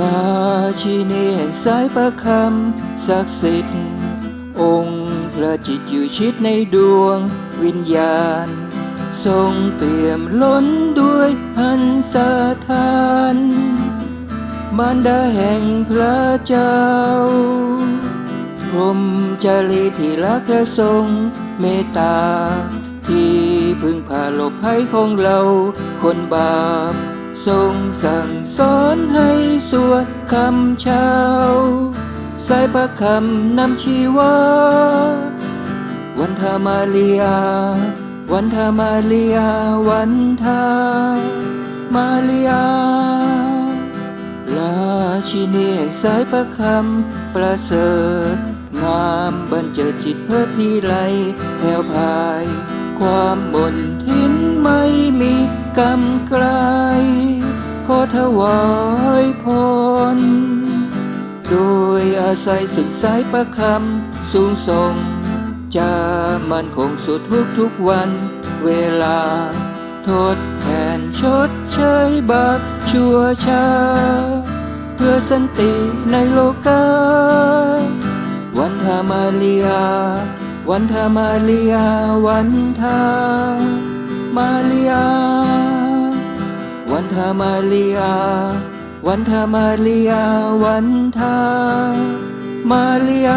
ลาชินีแห่งสายประคำศักดิ์สิทธิ์ องค์พระจิตอยู่ชิดในดวงวิญญาณ ทรงเปี่ยมล้นด้วยหันสถานมารดาแห่งพระเจ้าพรหมจรีที่รักและทรงเมตตา ที่พึ่งพาหลบภัยของเราคนบาป ทรงสั่งสอนให้สวดคำเช้าสายประคำนำชีวา วันธามาเลีย วันธามาเลีย วันธามาเลียราชินีแห่งสายประคำประเสริฐ งามบันเจิดจิตเพิดพิไลแผ่วพาย ความมนทิ้นไม่มีกรรมไกลขอ ถวายพร โดยอาศัยศึกสายประคำสูงส่ง จะมันคงสุดทุกทุกวันเวลา ทดแทนชดเชยบาปชั่วชา เพื่อสันติในโลกา วันธามาเลีย วันธามาเลีย วันธามาเลีย วันธามาเลีย วันธามาเลีย วันธามาเลีย